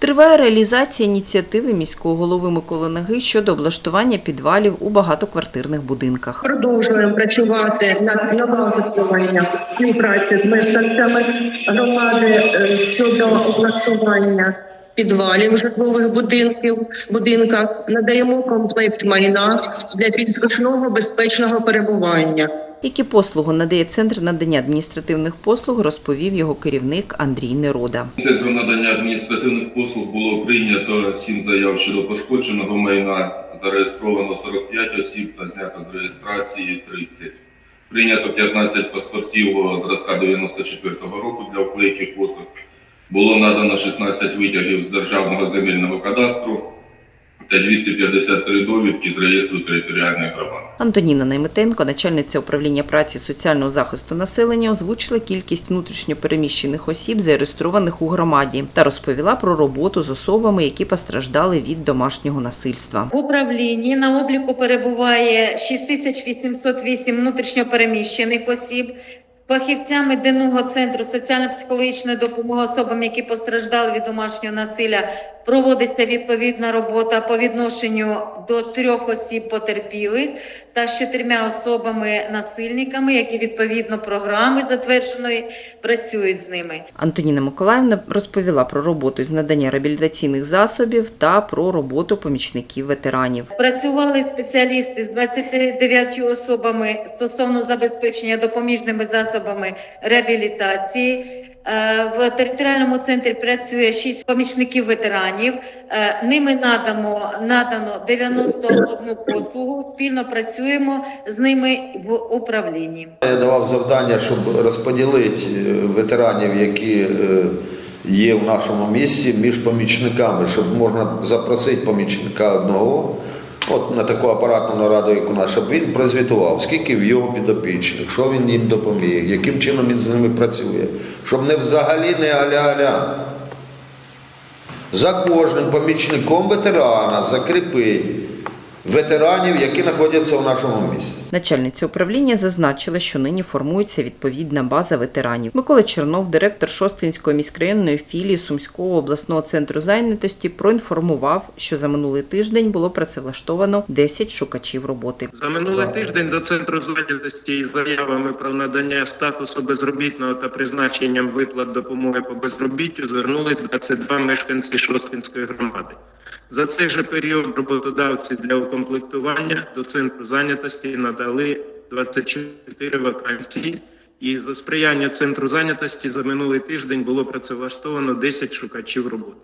Триває реалізація ініціативи міського голови Миколи Наги щодо облаштування підвалів у багатоквартирних будинках. Продовжуємо працювати над налагоджуванням співпраці з мешканцями громади е, щодо облаштування підвалів житлових будинків, будинках. Надаємо комплект майна для підзручного безпечного перебування. Які послуги надає центр надання адміністративних послуг, розповів його керівник Андрій Нерода. Центром надання адміністративних послуг було прийнято 7 заяв щодо пошкодженого майна, зареєстровано 45 осіб та знято з реєстрації 30. Прийнято 15 паспортів зразка 94-го року для вклейки фото. Було надано 16 витягів з Державного земельного кадастру та 253 довідки з реєстру територіальних громад. Антоніна Найметенко, начальниця управління праці соціального захисту населення, озвучила кількість внутрішньопереміщених осіб, зареєстрованих у громаді, та розповіла про роботу з особами, які постраждали від домашнього насильства. В управлінні на обліку перебуває 6808 внутрішньопереміщених осіб. Фахівцями денного центру соціально-психологічної допомоги особам, які постраждали від домашнього насилля, проводиться відповідна робота по відношенню до трьох осіб потерпілих та з чотирма особами насильниками, які відповідно програми затвердженої працюють з ними. Антоніна Миколаївна розповіла про роботу з надання реабілітаційних засобів та про роботу помічників ветеранів. Працювали спеціалісти з 29 особами стосовно забезпечення допоміжними засобами реабілітації. Е, В територіальному центрі працює 6 помічників ветеранів. Е, Ними надамо надано 91 послугу. Спільно працюємо з ними в управлінні. Я давав завдання, щоб розподілити е, ветеранів, які є в нашому місті, між помічниками, щоб можна запросити помічника одного. От на таку апаратну нараду, як у нас, щоб він прозвітував, скільки в його підопічних, що він їм допоміг, яким чином він з ними працює, щоб не взагалі не аля-аля. За кожним помічником ветерана закріпить ветеранів, які знаходяться в нашому місті. Начальниця управління зазначила, що нині формується відповідна база ветеранів. Микола Чернов, директор Шостинської міськрайонної філії Сумського обласного центру зайнятості, проінформував, що за минулий тиждень було працевлаштовано 10 шукачів роботи. За минулий тиждень до центру зайнятості із заявами про надання статусу безробітного та призначенням виплат допомоги по безробіттю звернулись 22 мешканці Шостинської громади. За цей же період роботодавці для укомплектування до центру зайнятості надали 24 вакансії. І за сприяння центру зайнятості за минулий тиждень було працевлаштовано 10 шукачів роботи.